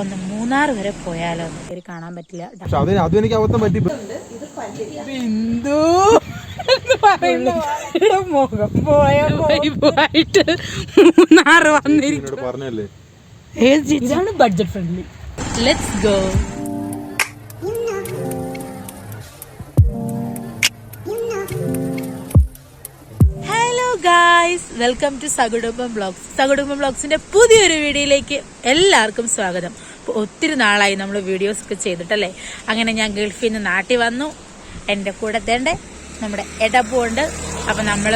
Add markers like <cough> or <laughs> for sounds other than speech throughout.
ഒന്ന് മൂന്നാർ വരെ പോയാലോ? കാണാൻ പറ്റില്ല. അത് അതും എനിക്ക് അബദ്ധം പറ്റി. മുഖം പോയ പോയിട്ട് മൂന്നാർ വന്നിരിക്കും പറഞ്ഞല്ലേ? ഇതാണ് budget friendly let's go guys welcome to Sakudumbam blogs Sakudumbam ബ്ലോഗ്സിന്റെ പുതിയൊരു വീഡിയോയിലേക്ക് എല്ലാവർക്കും സ്വാഗതം. ഒത്തിരി നാളായി നമ്മൾ വീഡിയോസ് ഒക്കെ ചെയ്തിട്ടല്ലേ? അങ്ങനെ ഞാൻ ഗൾഫിൽ നിന്ന് നാട്ടിൽ വന്നു. എന്റെ കൂടെ തേണ്ടേ നമ്മുടെ എടപ്പുണ്ട് അപ്പം നമ്മൾ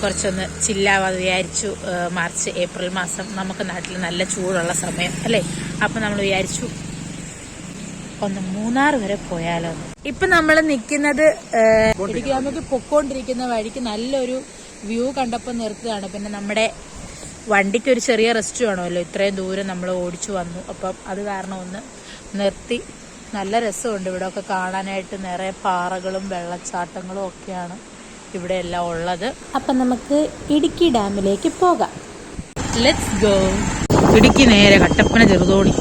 കുറച്ചൊന്ന് ചില്ലാവാതെ വിചാരിച്ചു. മാർച്ച് ഏപ്രിൽ മാസം നമുക്ക് നാട്ടിൽ നല്ല ചൂടുള്ള സമയം അല്ലേ? അപ്പം നമ്മൾ വിചാരിച്ചു ഒന്ന് മൂന്നാർ വരെ പോയാലോ. ഇപ്പൊ നമ്മൾ നിൽക്കുന്നത് നമുക്ക് പൊക്കോണ്ടിരിക്കുന്ന വഴിക്ക് നല്ലൊരു വ്യൂ കണ്ടപ്പോൾ നിർത്തുകയാണ്. പിന്നെ നമ്മുടെ വണ്ടിക്ക് ഒരു ചെറിയ റെസ്റ്റ് വേണമല്ലോ. ഇത്രയും ദൂരം നമ്മൾ ഓടിച്ചു വന്നു. അപ്പം അത് കാരണം ഒന്ന് നിർത്തി. നല്ല രസമുണ്ട് ഇവിടെ ഒക്കെ കാണാനായിട്ട്. നിറയെ പാറകളും വെള്ളച്ചാട്ടങ്ങളും ഒക്കെയാണ് ഇവിടെ എല്ലാം ഉള്ളത്. അപ്പം നമുക്ക് ഇടുക്കി ഡാമിലേക്ക് പോകാം. ലെറ്റ്സ് ഗോ ഇടുക്കി നേരെ കട്ടപ്പന ചെറുതോണി.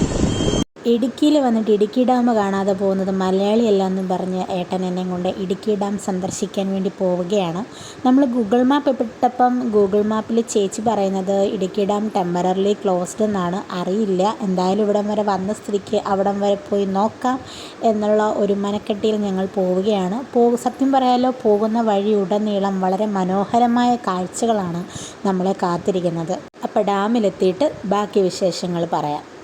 ഇടുക്കിയിൽ വന്നിട്ട് ഇടുക്കി ഡാം കാണാതെ പോകുന്നത് മലയാളിയല്ല എന്ന് പറഞ്ഞ് ഏട്ടൻ എന്നെ കൊണ്ട് ഇടുക്കി ഡാം സന്ദർശിക്കാൻ വേണ്ടി പോവുകയാണ്. നമ്മൾ ഗൂഗിൾ മാപ്പ് ഇട്ടപ്പം ഗൂഗിൾ മാപ്പിൽ ചേച്ചി പറയുന്നത് ഇടുക്കി ഡാം ടെമ്പററിലി ക്ലോസ്ഡ് എന്നാണ്. അറിയില്ല. എന്തായാലും ഇവിടം വരെ വന്ന സ്ഥിതിക്ക് അവിടം വരെ പോയി നോക്കാം എന്നുള്ള ഒരു മനക്കെട്ടിയിൽ ഞങ്ങൾ പോവുകയാണ്. പോ സത്യം പറയാലോ പോകുന്ന വഴി ഉടനീളം വളരെ മനോഹരമായ കാഴ്ചകളാണ് നമ്മളെ കാത്തിരിക്കുന്നത്. അപ്പോൾ ഡാമിലെത്തിയിട്ട് ബാക്കി വിശേഷങ്ങൾ പറയാം.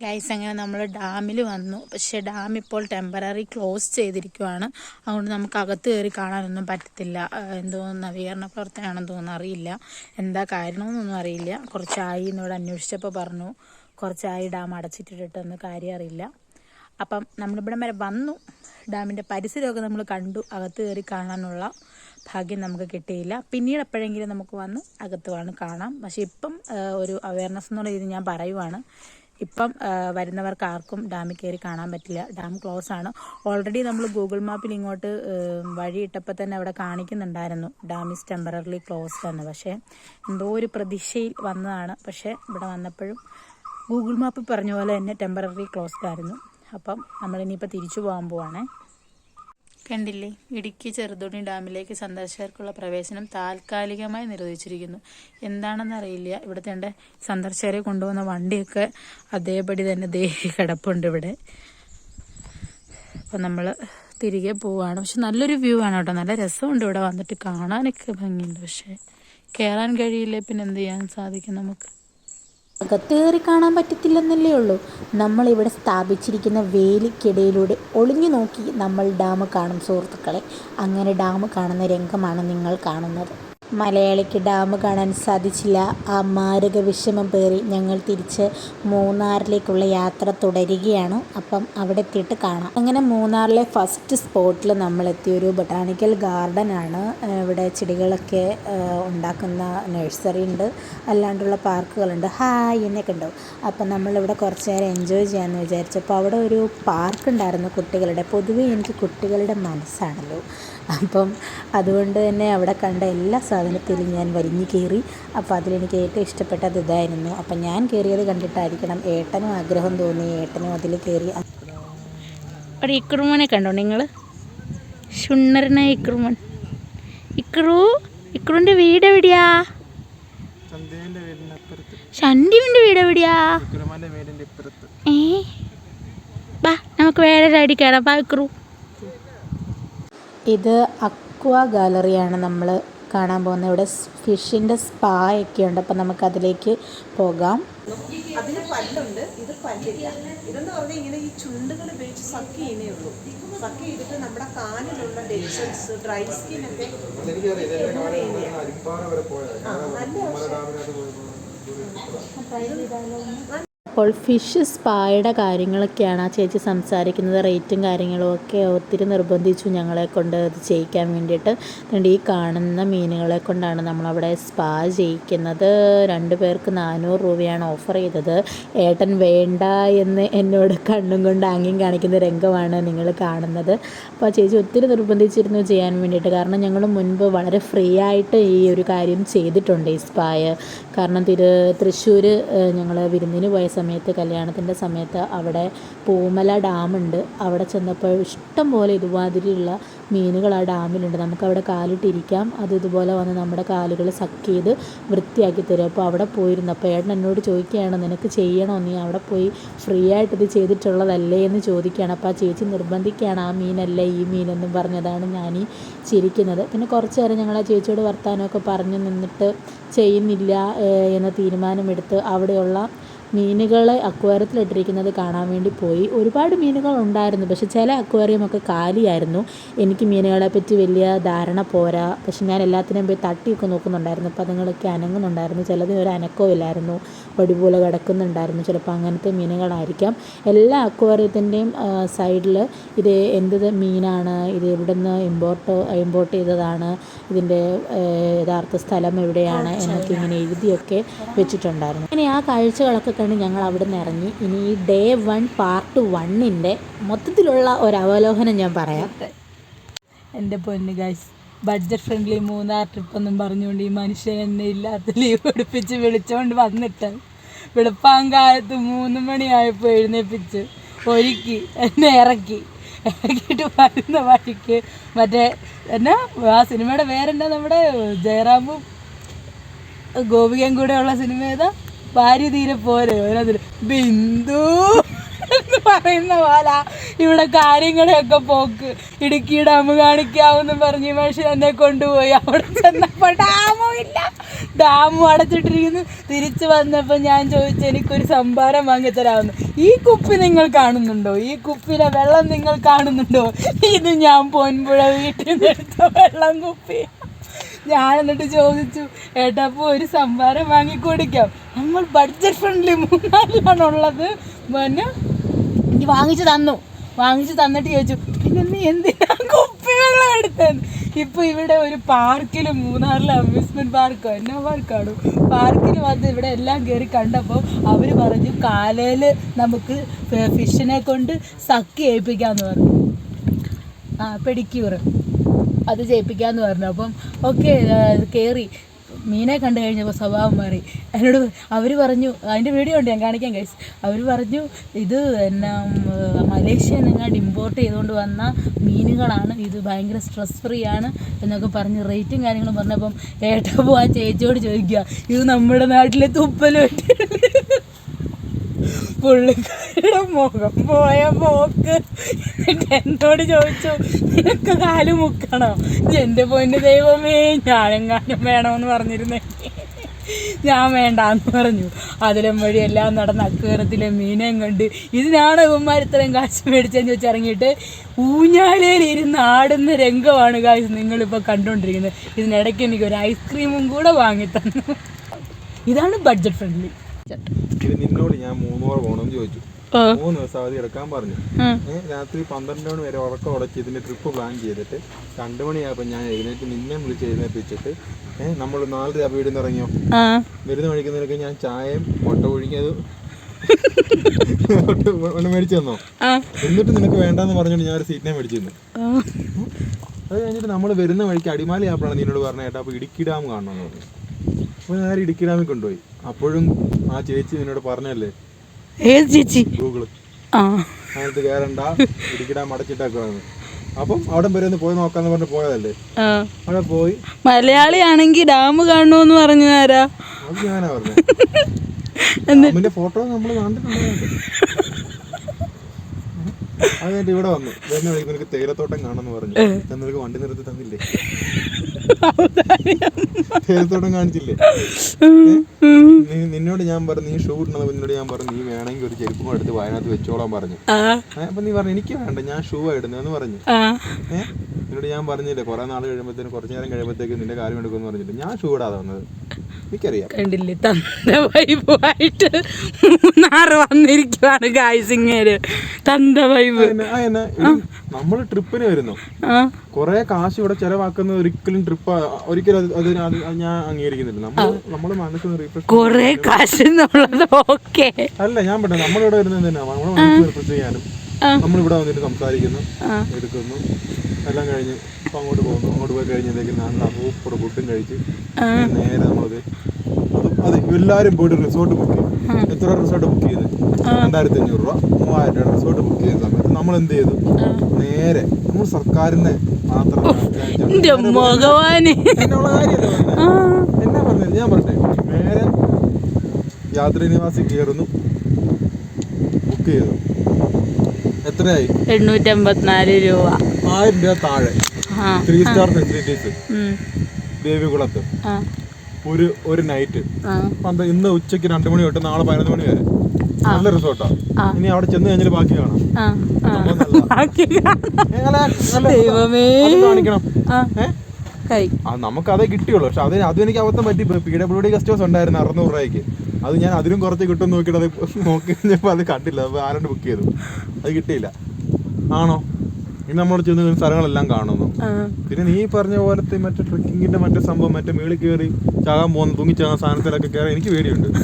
ഗൈസ് അങ്ങനെ നമ്മൾ ഡാമിൽ വന്നു. പക്ഷേ ഡാം ഇപ്പോൾ ടെമ്പററി ക്ലോസ് ചെയ്തിരിക്കുവാണ്. അതുകൊണ്ട് നമുക്ക് അകത്ത് കയറി കാണാനൊന്നും പറ്റത്തില്ല. എന്തോ നവീകരണ പ്രവർത്തനമാണെന്ന് തോന്നുന്നു. അറിയില്ല. എന്താ കാരണമെന്നൊന്നും അറിയില്ല. കുറച്ചായി എന്നോട് അന്വേഷിച്ചപ്പോൾ പറഞ്ഞു കുറച്ചായി ഡാം അടച്ചിട്ടിട്ടെന്ന് കാര്യം അറിയില്ല. അപ്പം നമ്മളിവിടം വരെ വന്നു. ഡാമിന്റെ പരിസരമൊക്കെ നമ്മൾ കണ്ടു. അകത്ത് കയറി കാണാനുള്ള ഭാഗ്യം നമുക്ക് കിട്ടിയില്ല. പിന്നീട് എപ്പോഴെങ്കിലും നമുക്ക് വന്ന് അകത്ത് വന്ന് കാണാം. പക്ഷെ ഇപ്പം ഒരു അവയർനെസ് എന്നുള്ള രീതിയിൽ ഞാൻ പറയുവാണ്. ഇപ്പം വരുന്നവർക്ക് ആർക്കും ഡാമിൽ കയറി കാണാൻ പറ്റില്ല. ഡാം ക്ലോസ് ആണ്. ഓൾറെഡി നമ്മൾ ഗൂഗിൾ മാപ്പിൽ ഇങ്ങോട്ട് വഴി ഇട്ടപ്പോൾ തന്നെ അവിടെ കാണിക്കുന്നുണ്ടായിരുന്നു. ഡാം ഇസ് ടെമ്പററി ക്ലോസ്ഡ് എന്ന്. പക്ഷേ എന്തോ ഒരു പ്രതീക്ഷയിൽ വന്നതാണ്. പക്ഷേ ഇവിടെ വന്നപ്പോഴും ഗൂഗിൾ മാപ്പ് പറഞ്ഞ പോലെ തന്നെ ടെമ്പററി ക്ലോസ്ഡ് ആയിരുന്നു. അപ്പം നമ്മളിനിയിപ്പോൾ തിരിച്ചു പോകാൻ പോവാണേ. കണ്ടില്ലേ? ഇടുക്കി ചെറുതോണി ഡാമിലേക്ക് സന്ദർശകർക്കുള്ള പ്രവേശനം താൽക്കാലികമായി നിരോധിച്ചിരിക്കുന്നു. എന്താണെന്ന് അറിയില്ല ഇവിടുത്തെ എന്റെ സന്ദർശകരെ കൊണ്ടുവന്ന വണ്ടിയൊക്കെ അതേപടി തന്നെ ദേ കിടപ്പുണ്ട് ഇവിടെ. അപ്പം നമ്മൾ തിരികെ പോവുകയാണ് പക്ഷെ നല്ലൊരു വ്യൂ ആണ് കേട്ടോ. നല്ല രസമുണ്ട് ഇവിടെ വന്നിട്ട് കാണാനൊക്കെ ഭംഗിയുണ്ട്. പക്ഷേ കയറാൻ കഴിയില്ലേ? പിന്നെ എന്ത് ചെയ്യാൻ സാധിക്കും നമുക്ക്? അകത്ത് കയറി കാണാൻ പറ്റത്തില്ലെന്നല്ലേ ഉള്ളൂ. നമ്മളിവിടെ സ്ഥാപിച്ചിരിക്കുന്ന വേലിക്കിടയിലൂടെ ഒളിഞ്ഞു നോക്കി നമ്മൾ ഡാം കാണും സുഹൃത്തുക്കളെ. അങ്ങനെ ഡാം കാണുന്ന രംഗമാണ് നിങ്ങൾ കാണുന്നത്. മലയാളിക്ക് ഡാം കാണാൻ സാധിച്ചില്ല. ആ മാരക വിഷമം പേറി ഞങ്ങൾ തിരിച്ച് മൂന്നാറിലേക്കുള്ള യാത്ര തുടരുകയാണ്. അപ്പം അവിടെ എത്തിയിട്ട് കാണാം. അങ്ങനെ മൂന്നാറിലെ ഫസ്റ്റ് സ്പോട്ടിൽ നമ്മൾ എത്തിയൊരു ബൊട്ടാണിക്കൽ ഗാർഡൻ ആണ്. ഇവിടെ ചെടികളൊക്കെ ഉണ്ടാക്കുന്ന നഴ്സറി ഉണ്ട്. അല്ലാണ്ടുള്ള പാർക്കുകളുണ്ട്. ഹായ് എന്നൊക്കെ ഉണ്ടാവും അപ്പം നമ്മളിവിടെ കുറച്ച് നേരം എൻജോയ് ചെയ്യാമെന്ന് വിചാരിച്ചപ്പോൾ അവിടെ ഒരു പാർക്ക് ഉണ്ടായിരുന്നു കുട്ടികളുടെ. പൊതുവേ എനിക്ക് കുട്ടികളുടെ മനസ്സാണല്ലോ. അപ്പം അതുകൊണ്ട് തന്നെ അവിടെ കണ്ട എല്ലാ സാധനത്തിലും ഞാൻ വലിഞ്ഞു കയറി. അപ്പോൾ അതിലെനിക്ക് ഏറ്റവും ഇഷ്ടപ്പെട്ടത് ഇതായിരുന്നു. അപ്പം ഞാൻ കയറിയത് കണ്ടിട്ടായിരിക്കണം. ഏട്ടനും ആഗ്രഹം തോന്നി. ഏട്ടനും അതിൽ കയറി. ഒരു ഇക്രുമനെ കണ്ടോ നിങ്ങൾ ഷുണ്ണറിനെ ഇക്രുമൻ. ഇക്രു ഇക്രുവിന്റെ വീട് എവിടെയാ? ഷണ്ടിവിന്റെ വീട് എവിടെയാ? ഇപ്പുറത്ത്. ഏ? ബാ നമുക്ക് വേറെ സൈഡിൽ കയറാം ബാ ഇക്രു. ഇത് അക്വ ഗാലറിയാണ് നമ്മൾ കാണാൻ പോകുന്നത്. ഇവിടെ ഫിഷിന്റെ സ്പാ ഒക്കെ ഉണ്ട് അപ്പം നമുക്കതിലേക്ക് പോകാം. അതിന് പല്ലുണ്ട്. ഇത് പല്ലില്ല. ഇതെന്ന് പറഞ്ഞാൽ ഇങ്ങനെ ഈ ചുണ്ടുകൾ ഉപയോഗിച്ച് സക്ക് ചെയ്യുന്നേ ഉള്ളൂ. സക്ക് ചെയ്തിട്ട് നമ്മുടെ കാലിലുള്ള ഡെൻഷൻസ് ഡ്രൈ സ്കിൻ ഒക്കെ അപ്പോൾ ഫിഷ് സ്പായുടെ കാര്യങ്ങളൊക്കെയാണ് ആ ചേച്ചി സംസാരിക്കുന്നത്. റേറ്റും കാര്യങ്ങളും ഒക്കെ ഒത്തിരി നിർബന്ധിച്ചു ഞങ്ങളെ കൊണ്ട് അത് ചെയ്യിക്കാൻ വേണ്ടിയിട്ട്. ഈ കാണുന്ന മീനുകളെ കൊണ്ടാണ് നമ്മളവിടെ സ്പാ ചെയ്യിക്കുന്നത്. രണ്ട് പേർക്ക് നാനൂറ് രൂപയാണ് ഓഫർ ചെയ്തത്. ഏട്ടൻ വേണ്ട എന്ന് എന്നോട് കണ്ണും കൊണ്ട് ആംഗ്യം കാണിക്കുന്ന രംഗമാണ് നിങ്ങൾ കാണുന്നത്. അപ്പോൾ ചേച്ചി ഒത്തിരി നിർബന്ധിച്ചിരുന്നു ചെയ്യാൻ വേണ്ടിയിട്ട്. കാരണം ഞങ്ങൾ മുൻപ് വളരെ ഫ്രീ ആയിട്ട് ഈ ഒരു കാര്യം ചെയ്തിട്ടുണ്ട് ഈ സ്പായ കാരണം തിരു തൃശ്ശൂർ ഞങ്ങൾ വിരുന്നിന് പോയ സമയത്ത് കല്യാണത്തിന്റെ സമയത്ത് അവിടെ പൂമല ഡാമുണ്ട്. അവിടെ ചെന്നപ്പോൾ ഇഷ്ടം പോലെ ഇതുമാതിരിയുള്ള മീനുകൾ ആ ഡാമിലുണ്ട്. നമുക്കവിടെ കാലിട്ടിരിക്കാം. അത് ഇതുപോലെ വന്ന് നമ്മുടെ കാലുകൾ സക്ക് ചെയ്ത് വൃത്തിയാക്കി തരും. അപ്പോൾ അവിടെ പോയിരുന്നു. അപ്പോൾ ഏട്ടൻ എന്നോട് ചോദിക്കുകയാണ് നിനക്ക് ചെയ്യണോ? നീ അവിടെ പോയി ഫ്രീ ആയിട്ട് ഇത് ചെയ്തിട്ടുള്ളതല്ലേ? എന്ന് ചോദിക്കുകയാണ്. അപ്പോൾ ആ ചേച്ചി നിർബന്ധിക്കുകയാണ് ആ മീനല്ല ഈ മീനെന്നും പറഞ്ഞതാണ് ഞാൻ ഈ ചിരിക്കുന്നത്. പിന്നെ കുറച്ച് നേരം ഞങ്ങൾ ആ ചേച്ചിയോട് വർത്താനമൊക്കെ പറഞ്ഞു നിന്നിട്ട് ചെയ്യുന്നില്ല എന്ന തീരുമാനമെടുത്ത് അവിടെയുള്ള മീനുകളെ അക്വേറിയത്തിലിട്ടിരിക്കുന്നത് കാണാൻ വേണ്ടി പോയി. ഒരുപാട് മീനുകൾ ഉണ്ടായിരുന്നു പക്ഷെ ചില അക്വേറിയമൊക്കെ കാലിയായിരുന്നു. എനിക്ക് മീനുകളെ പറ്റി വലിയ ധാരണ പോരാ. പക്ഷെ ഞാൻ എല്ലാത്തിനെയും പോയി തട്ടിയൊക്കെ നോക്കുന്നുണ്ടായിരുന്നു. അപ്പോൾ അതുങ്ങളൊക്കെ അനങ്ങുന്നുണ്ടായിരുന്നു. ചിലതിന് ഒരു അനക്കവും ഇല്ലായിരുന്നു പൊടി പോലെ കിടക്കുന്നുണ്ടായിരുന്നു. ചിലപ്പോൾ അങ്ങനത്തെ മീനുകളായിരിക്കാം. എല്ലാ അക്വേറിയത്തിന്റെയും സൈഡിൽ ഇത് എന്ത് മീനാണ്? ഇത് എവിടെ നിന്ന് ഇമ്പോർട്ട് ഇമ്പോർട്ട് ചെയ്തതാണ്? ഇതിന്റെ യഥാർത്ഥ സ്ഥലം എവിടെയാണ്? എന്നൊക്കെ ഇങ്ങനെ എഴുതിയൊക്കെ വെച്ചിട്ടുണ്ടായിരുന്നു. ഇനി ആ കാഴ്ചകളൊക്കെ കണ്ട് ഞങ്ങൾ അവിടെ നിന്ന് ഇറങ്ങി. ഇനി ഈ ഡേ വൺ പാർട്ട് വണ്ണിന്റെ മൊത്തത്തിലുള്ള ഒരു അവലോകനം ഞാൻ പറയാം. എന്റെ പൊന്ന് guys budget friendly Munnar trip എന്നും പറഞ്ഞുകൊണ്ട് ഈ മനുഷ്യൻ എന്നെ ഇല്ലാത്ത ലീവ് എടുപ്പിച്ച് വിളിച്ചുകൊണ്ട് വന്നിട്ട് വെളുപ്പാങ്കാലത്ത് മൂന്ന് മണിയായപ്പോൾ എഴുന്നേപ്പിച്ച് ഒരുക്കി എന്നെ ഇറക്കി. ഇറക്കിയിട്ട് വരുന്ന വഴിക്ക് മറ്റേ എന്നാ ആ സിനിമയുടെ പേരെന്താ നമ്മുടെ ജയറാമും ഗോപികയും കൂടെ ഉള്ള സിനിമ ഏതാ? ഭാര്യ തീരെ പോരെ. അതിൽ ബിന്ദു എന്ന് പറയുന്ന പോലെ ഇവിടെ കാര്യങ്ങളെയൊക്കെ പോക്ക്. ഇടുക്കി ഡാം കാണിക്കാവുന്ന പറഞ്ഞ് മനുഷ്യൻ എന്നെ കൊണ്ടുപോയി. അവിടെ ചെന്നപ്പോൾ ഡാമും ഇല്ല. ഡാമും അടച്ചിട്ടിരിക്കുന്നു. തിരിച്ചു വന്നപ്പോൾ ഞാൻ ചോദിച്ചു എനിക്കൊരു സംഭാരം വാങ്ങിത്തരാമെന്ന് ഈ കുപ്പി നിങ്ങൾ കാണുന്നുണ്ടോ? ഈ കുപ്പിയിലെ വെള്ളം നിങ്ങൾ കാണുന്നുണ്ടോ? ഇത് ഞാൻ പൊൻപുഴ വീട്ടിൽ നിന്ന് എടുത്ത വെള്ളം കുപ്പി. ഞാൻ എന്നിട്ട് ചോദിച്ചു ഏട്ടാ അപ്പോൾ ഒരു സംഭാരം വാങ്ങിക്കൊടുക്കാം. നമ്മൾ ബഡ്ജറ്റ് ഫ്രണ്ട്ലി മൂന്നാറിലാണുള്ളത് പിന്നെ എനിക്ക് വാങ്ങിച്ചു തന്നു. വാങ്ങിച്ചു തന്നിട്ട് ചോദിച്ചു പിന്നെ നീ എന്തിനാ കുപ്പിവെള്ളം എടുത്തത്? ഇപ്പൊ ഇവിടെ ഒരു പാർക്കിൽ മൂന്നാറിലെ അമ്യൂസ്മെന്റ് പാർക്കോ എന്നാ പാർക്കാണ് പാർക്കിൽ വന്ന് ഇവിടെ എല്ലാം കയറി കണ്ടപ്പോൾ അവർ പറഞ്ഞു കാലയിൽ നമുക്ക് ഫിഷിനെ കൊണ്ട് സക്കി ഏൽപ്പിക്കാന്ന് പറഞ്ഞു. ആ പെഡിക്യൂർ അത് ചെയ്യിപ്പിക്കാന്ന് പറഞ്ഞു. അപ്പം ഓക്കെ കയറി മീനെ കണ്ടു കഴിഞ്ഞപ്പോൾ സ്വഭാവം മാറി. എന്നോട് അവർ പറഞ്ഞു അതിന്റെ വീഡിയോ ഉണ്ട് ഞാൻ കാണിക്കാൻ ഗൈസ് അവർ പറഞ്ഞു ഇത് എന്നാ മലേഷ്യ നിങ്ങാണ്ട് ഇമ്പോർട്ട് ചെയ്തുകൊണ്ട് വന്ന മീനുകളാണ്. ഇത് ഭയങ്കര സ്ട്രെസ് ഫ്രീ ആണ് എന്നൊക്കെ പറഞ്ഞ് റേറ്റും കാര്യങ്ങളും പറഞ്ഞപ്പം ഏട്ടപ്പോൾ ആ ചേച്ചിയോട് ചോദിക്കുക ഇത് നമ്മുടെ നാട്ടിലെ തുപ്പൽ പുള്ളിക്കാരുടെ മുഖം പോയ പോക്ക്. എന്നോട് ചോദിച്ചു നിനക്ക് കാൽ മുക്കണോ? എന്റെ പൊന്നു ദൈവമേ ഞാനെങ്ങാനും വേണമെന്ന് പറഞ്ഞിരുന്നേ. ഞാൻ വേണ്ടാന്ന് പറഞ്ഞു. അതിലും വഴി എല്ലാം നടന്ന അക്വേറത്തിലെ മീനെയും കണ്ട് ഇതിനാണ് ഇവന്മാർ ഇത്രയും കാശ് മേടിച്ചെന്ന് വെച്ചിറങ്ങിയിട്ട് ഊഞ്ഞാലയിൽ ഇരുന്ന് ആടുന്ന രംഗമാണ് കാശ് നിങ്ങളിപ്പോൾ കണ്ടുകൊണ്ടിരിക്കുന്നത് ഇതിനിടയ്ക്ക് എനിക്ക് ഒരു ഐസ്ക്രീമും കൂടെ വാങ്ങി തന്നു ഇതാണ് ബഡ്ജറ്റ് ഫ്രണ്ട്ലി ഇത് നിന്നോട് ഞാൻ മൂന്നോറ് പോകണം ചോദിച്ചു. മൂന്ന് ദിവസം അവധി എടുക്കാൻ പറഞ്ഞു. രാത്രി പന്ത്രണ്ട് മണി വരെ ഉറക്കം ഉടച്ച് ഇതിന്റെ ട്രിപ്പ് പ്ലാൻ ചെയ്തിട്ട് രണ്ടു മണിയായപ്പോ ഞാൻ എഴുന്നേറ്റ് നിന്നെ വിളിച്ച് എഴുന്നേപ്പിച്ചിട്ട് ഏഹ് നമ്മൾ നാല് രാ വീടിന്ന് ഇറങ്ങിയോ? വരുന്ന വഴിക്ക് നിനക്ക് ഞാൻ ചായയും മുട്ട ഒഴിക്കത് മേടിച്ചു തന്നോ? എന്നിട്ട് നിനക്ക് വേണ്ടെന്ന് പറഞ്ഞോണ്ട് ഞാൻ ഒരു സീറ്റിനെ മേടിച്ചു തന്നു. അത് കഴിഞ്ഞിട്ട് നമ്മൾ വരുന്ന വഴിക്ക് അടിമാലി ആപ്പിളാണ് നിന്നോട് പറഞ്ഞ ഏട്ടാ അപ്പൊ ഇടുക്കി ഡാം കാണണമെന്ന് പറഞ്ഞു. അപ്പോൾ ഞാൻ ഇടുക്കി ഡാമിൽ കൊണ്ടുപോയി? അപ്പോഴും ആ ചേച്ചി നിന്നോട് പറഞ്ഞല്ലേ? ഏത് ചേച്ചി? ഗൂഗിൾ. ആ. അതിനകത്ത് കയറണ്ട ഇടുക്കി ഡാം അടച്ചിട്ടേക്കുവാന്ന് അപ്പം അവിടെ വരെ ഒന്ന് പോയി നോക്കാന്ന് പറഞ്ഞ് പോയതല്ലേ? അവിടെ പോയി. മലയാളിയാണെങ്കിൽ ഡാം കാണണമെന്ന് പറഞ്ഞു ആരാ? അത് ഞാനാ പറഞ്ഞു. ഡാമിന്റെ ഫോട്ടോ നമ്മൾ കണ്ടിട്ടുണ്ട് അത് കഴിഞ്ഞിട്ട് ഇവിടെ വന്നു. വരുന്ന വഴിക്ക് നിനക്ക് തേയിലത്തോട്ടം കാണാന്ന് പറഞ്ഞു. നിനക്ക് വണ്ടി നിർത്തി തന്നില്ലേ? തേയിലത്തോട്ടം കാണിച്ചില്ലേ? നിന്നോട് ഞാൻ പറഞ്ഞു നീ ഷൂ ഇടണത് നിന്നോട് ഞാൻ പറഞ്ഞു നീ വേണമെങ്കിൽ ഒരു ചെരുപ്പും എടുത്ത് വയനാട്ട് വെച്ചോളാൻ പറഞ്ഞു. അപ്പൊ നീ പറഞ്ഞു എനിക്ക് വേണ്ട ഞാൻ ഷൂ ഇടുന്നതെന്ന് പറഞ്ഞു. ഏഹ് നിന്നോട് ഞാൻ പറഞ്ഞില്ലേ കുറെ നാൾ കഴിയുമ്പോഴത്തേക്കും കുറച്ച് നേരം കഴിയുമ്പോഴത്തേക്കും നിന്റെ കാര്യം എടുക്കുമെന്ന് പറഞ്ഞിട്ട് ഞാൻ ഷൂ ഇടാതെ വന്നത്. എനിക്കറിയാം. കണ്ടില്ലേ? തന്ത വൈബുമായിട്ട് മൂന്നാറ് വന്നിരിക്കുവാണ് ഗായ്സിങ്ങേര് തന്ത വൈബ് നമ്മൾ ട്രിപ്പിന് വരുന്നു. കൊറേ കാശ് ഇവിടെ ചെലവാക്കുന്നത് ഒരിക്കലും ട്രിപ്പ് ഒരിക്കലും അത് ഞാൻ അംഗീകരിക്കുന്നില്ല. നമ്മൾ നമ്മൾ മനസ്സിന് റീഫ്രഷ് കൊറേ കാശ് അല്ല ഞാൻ പറഞ്ഞു നമ്മളിവിടെ വരുന്നത് തന്നെ നമ്മൾ മനസ്സിന് റിഫ്രഷ് ചെയ്യാനും. നമ്മളിവിടെ വന്നിട്ട് സംസാരിക്കുന്നു എടുക്കുന്നു. എല്ലാം കഴിഞ്ഞ് ഇപ്പൊ അങ്ങോട്ട് പോകുന്നു. അങ്ങോട്ട് പോയി കഴിഞ്ഞത്തേക്ക് നല്ല സൂപ്പർ ഫുഡും കഴിച്ച് നേരെ നമ്മളത് അത് എല്ലാരും പോയിട്ട് റിസോർട്ട് ബുക്ക് ചെയ്തു. എത്ര റിസോർട്ട് ബുക്ക് ചെയ്ത്? രണ്ടായിരത്തി അഞ്ഞൂറ് രൂപ. മൂവായിരം രൂപ റിസോർട്ട് ബുക്ക് ചെയ്ത സമയത്ത് നമ്മൾ എന്ത് ചെയ്തു? നേരെ നമ്മൾ സർക്കാരിനെ മാത്രം എന്നുള്ള കാര്യമല്ല. എന്നാ പറഞ്ഞത്? ഞാൻ പറഞ്ഞേ. നേരെ യാത്രി നിവാസി കയറുന്നു. ബുക്ക് ചെയ്തു. എത്രയായി? എണ്ണൂറ്റി അമ്പത്തിനാല് രൂപ. ആയിരം രൂപ താഴെ. ത്രീ സ്റ്റാർ ഫെസിലിറ്റീസ് ദേവികുളത്ത്. ഒരു ഒരു നൈറ്റ് ഇന്ന് ഉച്ചയ്ക്ക് രണ്ടു മണി തൊട്ട് നാളെ പതിനൊന്ന് മണി വരെ. നല്ല റിസോർട്ടാ ഇനി അവിടെ ചെന്ന് കഴിഞ്ഞാൽ ബാക്കി കാണാം. ദൈവമേ. കാണിക്കണം. നമുക്ക് അതേ കിട്ടിയുള്ളൂ. പക്ഷെ അതിന് അതും എനിക്ക് അബദ്ധം പറ്റി. പി ഡബ്ല്യു ഡി കസ്റ്റമേഴ്സ് ഉണ്ടായിരുന്നു അറുന്നൂറ് രൂപയ്ക്ക്. അത് ഞാൻ അതിനും കുറച്ച് കിട്ടും നോക്കിയിട്ട് അത് നോക്കി കഴിഞ്ഞപ്പോൾ അത് കണ്ടില്ല. അപ്പോൾ ആരോട് ബുക്ക് ചെയ്തു. അത് കിട്ടിയില്ല. ആണോ? ഇനി നമ്മൾ ചെന്ന് സ്ഥലങ്ങളെല്ലാം കാണുന്നു. പിന്നെ നീ പറഞ്ഞ പോലത്തെ മറ്റേ ട്രക്കിങ്ങിന്റെ മറ്റേ സംഭവം മറ്റേ മേളിൽ കയറി ചാകാൻ പോകുന്ന തൂങ്ങിച്ചാകാൻ സാധനത്തിലൊക്കെ കയറി എനിക്ക് പേടിയുണ്ട്. <laughs>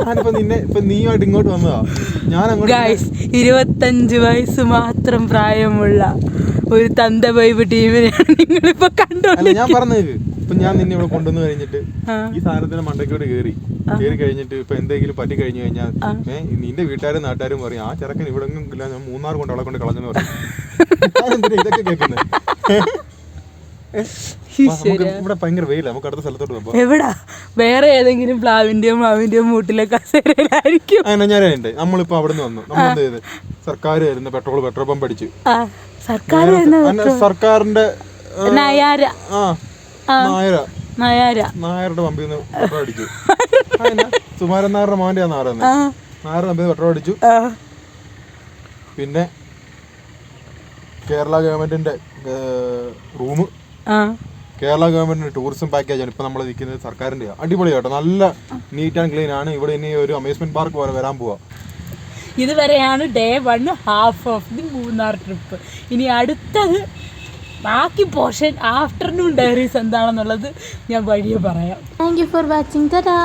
ഞാനിപ്പോ നിന്നെ ഇപ്പൊ നീയായിട്ട് ഇങ്ങോട്ട് വന്നതാ. ഞാൻ അങ്ങോട്ട് ഇരുപത്തഞ്ച് വയസ്സ് മാത്രം പ്രായമുള്ള ഒരു തന്ത ബൈബ് ടീമിനെ നിങ്ങളിപ്പോ കണ്ടു ഞാൻ പറഞ്ഞു ഇപ്പൊ ഞാൻ നിന്നെ ഇവിടെ കൊണ്ടുവന്ന് കഴിഞ്ഞിട്ട് ഈ സാധനത്തിന്റെ മണ്ടയ്ക്കോട് കയറി. കയറി കഴിഞ്ഞിട്ട് ഇപ്പൊ എന്തെങ്കിലും പറ്റി കഴിഞ്ഞു കഴിഞ്ഞാൽ നിന്റെ വീട്ടുകാരും നാട്ടുകാരും പറയും ആ ചെറുക്കൻ ഇവിടെ ഇല്ല ഞാൻ മൂന്നാർ കൊണ്ട് അവളെ കൊണ്ട് കളഞ്ഞെന്ന് പറയും. <laughs> ഇതൊക്കെ കേൾക്കുന്നത് <laughs> ഇവിടെ ഭയങ്കര വെയില നമുക്ക് അടുത്ത സ്ഥലത്തോട്ട് പോകാം എവിടാ? വേറെ ഏതെങ്കിലും പ്ലാവിന്റെയോ മാവിന്റെയോ മൂട്ടിലെ കസേരയിലായിരിക്കും. അങ്ങനെ ഞാനുണ്ട് നമ്മളിപ്പോ അവിടെ നിന്ന് വന്നു നമ്മൾ എന്ത് ചെയ്ത്? സർക്കാർ തരുന്ന പെട്രോൾ പെട്രോൾ പമ്പ് അടിച്ചു. സർക്കാർ സർക്കാരിന്റെ നായര. നായര. നയാര നായരുടെ പമ്പിൽ നിന്ന് പെട്രോൾ അടിച്ചു? സുമാരൻ നായരുടെ മോന്റെ നായരുടെ പമ്പിൽ പെട്രോൾ അടിച്ചു. പിന്നെ കേരള ഗവൺമെന്റിന്റെ റൂം കേരള ഗവൺമെന്റിന്റെ ടൂറിസം പാക്കേജാണ് ഇപ്പൊ നമ്മൾ നിൽക്കുന്നത് സർക്കാരിന്റെ അടിപൊളി കേട്ടോ. നല്ല നീറ്റ് ആൻഡ് ക്ലീൻ ആണ്. ഇവിടെ ഇനി ഒരു അമ്യൂസ്മെന്റ് പാർക്ക് പോലെ വരാൻ പോവാ. ഇതുവരെയാണ് day one half of the Munnar trip. ഇനി അടുത്തത് ബാക്കി പോർഷൻ ആഫ്റ്റർനൂൺ ഡയറീസ് എന്താണെന്നുള്ളത് ഞാൻ വഴിയെ പറയാം. താങ്ക് യു ഫോർ വാച്ചിങ് തരാ